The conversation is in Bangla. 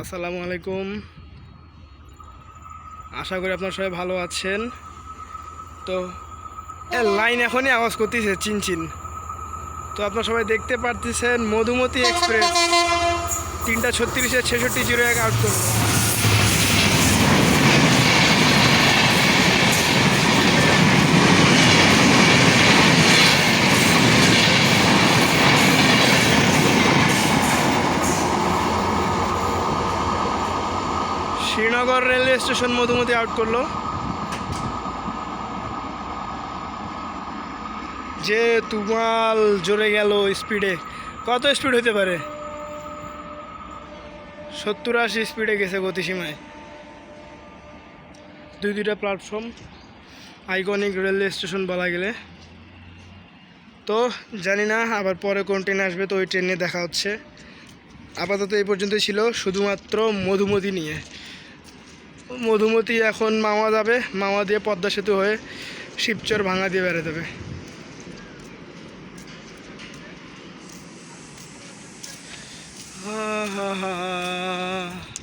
আসসালামু আলাইকুম। আশা করি আপনার সবাই ভালো আছেন। তো এ লাইন এখনই আওয়াজ করতেছে চিনচিন। তো আপনার সবাই দেখতে পারতেছেন মধুমতি এক্সপ্রেস। তিনটা ছত্রিশে ছেষট্টি জিরো এক আউট করব Srinagar railway station Madhumati out করল। যে তুমাল জোরে গেল স্পিডে কত স্পিড হতে পারে? সত্তর আশি স্পিডে গেছে গতিসীমায়। দুই দুইটা প্ল্যাটফর্ম আইকনিক রেলওয়ে স্টেশন বলা গেলে। তো জানি না, আবার পরে কোন ট্রেন আসবে, তো ওই ট্রেনে দেখা হচ্ছে। আপাতত এই পর্যন্তই ছিল, শুধুমাত্র মধুমতি নিয়ে। মধুমতি এখন মামা যাবে, মামা দিয়ে পদ্মা সেতু হয়ে শিবচর ভাঙা দিয়ে বেড়ে দেবে হা হা হা।